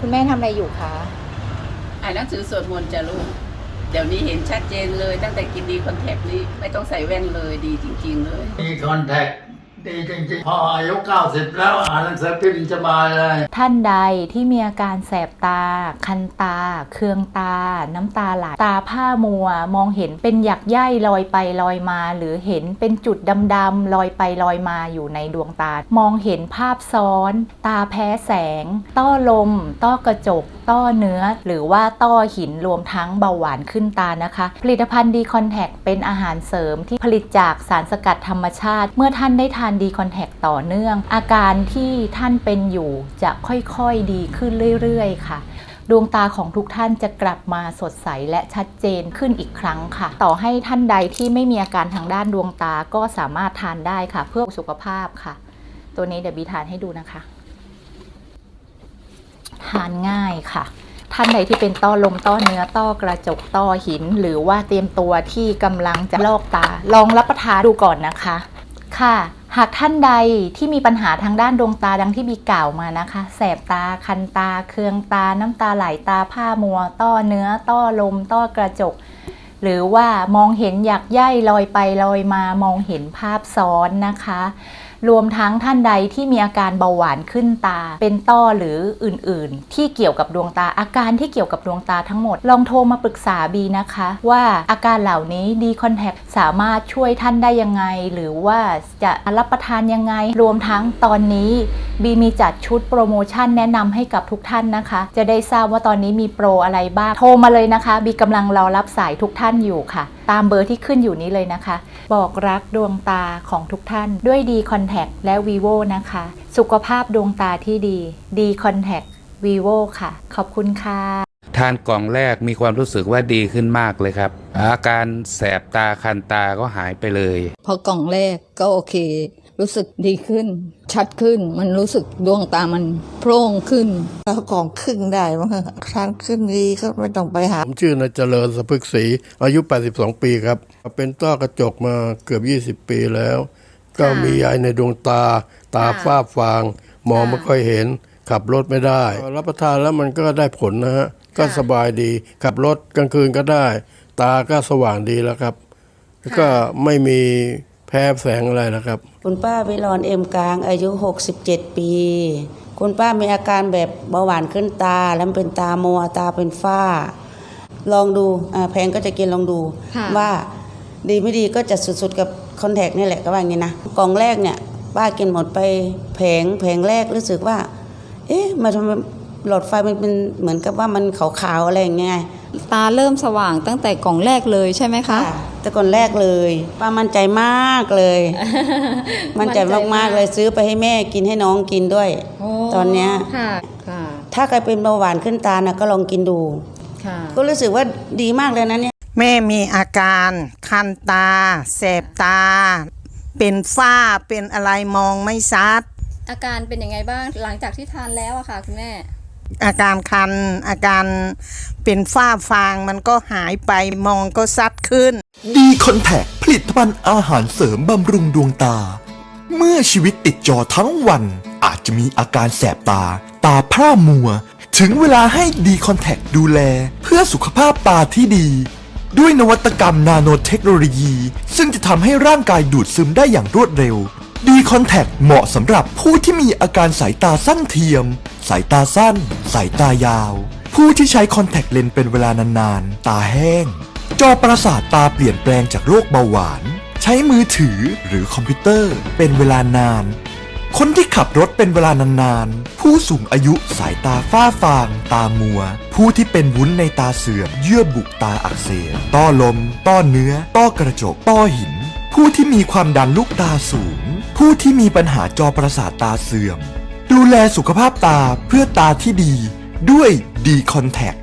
คุณแม่ทำอะไรอยู่คะ อ่านหนังสือสวดมนต์จะลูก เดี๋ยวนี้เห็นชัดเจนเลยตั้งแต่กินดีคอนแทคนี้ ไม่ต้องใส่แว่นเลยดีจริง ๆ เลย มีคอนแทค ดีจริงๆ พออายุ 90 แล้วอ่านหนังสือพิมพ์จะมาเลย ท่านใดที่มีอาการแสบตา คันตา เคืองตา น้ำตาไหลตาผ้ามัว มองเห็นเป็นหยักใยลอยไปลอยมา หรือเห็นเป็นจุดดำๆลอยไปลอยมาอยู่ในดวงตา มองเห็นภาพซ้อน ตาแพ้แสง ต้อลม ต้อกระจก ต้อเนื้อ หรือว่าต้อหินรวมทั้งเบาหวานขึ้นตานะคะ ผลิตภัณฑ์ดีคอนแทคเป็นอาหารเสริมที่ผลิตจากสารสกัดธรรมชาติ เมื่อท่านได้ทานดีคอนแทคต่อเนื่อง อาการที่ท่านเป็นอยู่จะค่อยๆดีขึ้นเรื่อยๆ ค่ะดวงตาของทุกท่านจะกลับมาสดใสและชัดเจนขึ้นอีกครั้งค่ะ ต่อให้ท่านใดที่ไม่มีอาการทางด้านดวงตาก็สามารถทานได้ค่ะ เพื่อสุขภาพค่ะ ตัวนี้เดี๋ยวบีทานให้ดูนะคะ ทานง่ายค่ะ ท่านใดที่เป็นต้อลมต้อเนื้อต้อกระจกต้อหิน หรือว่าเตรียมตัวที่กำลังจะลอกตา ลองรับประทานดูก่อนนะคะ ค่ะ หากท่านใดที่มีปัญหาทางด้านดวงตาดังที่บีกล่าวมานะคะ แสบตาคันตา เคืองตา น้ำตาไหลตาผ้ามัว ต้อเนื้อ ต้อลม ต้อกระจก หรือว่ามองเห็นอยากย่ายลอยไปลอยมามองเห็นภาพซ้อนนะคะ รวมทั้งท่านใดที่มีอาการเบาหวานขึ้นตา เป็นต้อหรืออื่นๆ ที่เกี่ยวกับดวงตาอาการที่เกี่ยวกับดวงตาทั้งหมด ลองโทรมาปรึกษาบีนะคะ ว่าอาการเหล่านี้ดีคอนแทคสามารถช่วยท่านได้ยังไง หรือว่าจะรับประทานยังไง รวมทั้งตอนนี้บีมีจัดชุดโปรโมชั่นแนะนำให้กับทุกท่านนะคะ จะได้ทราบว่าตอนนี้มีโปรอะไรบ้างโทรมาเลยนะคะ บีกำลังรอรับสายทุกท่านอยู่ค่ะตามเบอร์ที่ขึ้นอยู่นี้เลยนะคะ บอกรักดวงตาของทุกท่านด้วยดีคอนแทคและ vivo นะคะ สุขภาพดวงตาที่ดีดีคอนแทค vivo ค่ะ ขอบคุณค่ะทานกล่องแรกมีความรู้สึกว่าดีขึ้นมากเลยครับ อาการแสบตาคันตาก็หายไปเลย พอกล่องแรกก็โอเค รู้สึกดีขึ้น ชัดขึ้น มันรู้สึกดวงตามันโพร่งขึ้นเอาของครึ่งได้มั้งทานครึ่งดีก็ไม่ต้องไปหา ผมชื่อนายเจริญสะพึกศรีอายุ 82 ปีครับ เป็นต้อกระจกมาเกือบ 20 ปีแล้ว ก็มียายในดวงตา ตาฝ้าฟาง มองไม่ค่อยเห็น ขับรถไม่ได้ รับประทานแล้วมันก็ได้ผลนะฮะ ก็สบายดี ขับรถกลางคืนก็ได้ ตาก็สว่างดีแล้วครับแล้วก็ไม่มี แพ้แสงอะไรนะครับ คุณป้าวิรอนเอ็มกลางอายุ 67 ปี คุณป้ามีอาการแบบเบาหวานขึ้นตา แล้วเป็นตามัวตาเป็นฝ้า ลองดูอ่าแพงก็จะกินลองดูค่ะว่าดีไม่ดีก็จะสุดๆกับคอนแทคนี่แหละก็ว่าอย่างนี้นะกล่องแรกเนี่ยป้ากินหมดไปแผงแผงแรกรู้สึกว่า เอ๊ะมาทำไมหลอดไฟมันเป็นเหมือนกับว่ามันขาวๆอะไรอย่างเงี้ยตาเริ่มสว่างตั้งแต่กล่องแรกเลยใช่ไหมคะค่ะ แต่ก่อนแรกเลยป้ามั่นใจมากเลย มั่นใจมากๆเลยซื้อไปให้แม่กินให้น้องกินด้วย ตอนเนี้ยค่ะค่ะถ้าใครเป็นเบาหวานขึ้นตานะก็ลองกินดูค่ะก็รู้สึกว่าดีมากเลยนะเนี่ยแม่มีอาการคันตา แสบตา เป็นฝ้าเป็นอะไรมองไม่ชัดอาการเป็นยังไงบ้างหลังจากที่ทานแล้วอะค่ะคุณแม่ อาการคัน อาการเป็นฝ้าฟางมันก็หายไปมองก็ชัดขึ้น ดีคอนแทคผลิตภัณฑ์อาหารเสริมบำรุงดวงตา เมื่อชีวิตติดจอทั้งวัน อาจจะมีอาการแสบตา ตาพร่ามัว ถึงเวลาให้ดีคอนแทคดูแล เพื่อสุขภาพตาที่ดี ด้วยนวัตกรรมนาโนเทคโนโลยี ซึ่งจะทำให้ร่างกายดูดซึมได้อย่างรวดเร็ว ดีคอนแทคเหมาะสำหรับผู้ที่มีอาการสายตาสั้นเทียม สายตาสั้น สายตายาว ผู้ที่ใช้คอนแทคเลนส์เป็นเวลานานๆ ตาแห้ง จอประสาทตาเปลี่ยนแปลงจากโรคเบาหวาน ใช้มือถือหรือคอมพิวเตอร์เป็นเวลานาน คนที่ขับรถเป็นเวลานานๆ ผู้สูงอายุสายตาฝ้าฟาง ตามัว ผู้ที่เป็นวุ้นในตาเสื่อมเยื่อบุตาอักเสบต้อลม ต้อเนื้อ ต้อกระจก ต้อหิน ผู้ที่มีความดันลูกตาสูง ผู้ที่มีปัญหาจอประสาทตาเสื่อม ดูแลสุขภาพตาเพื่อตาที่ดีด้วยดีคอนแทค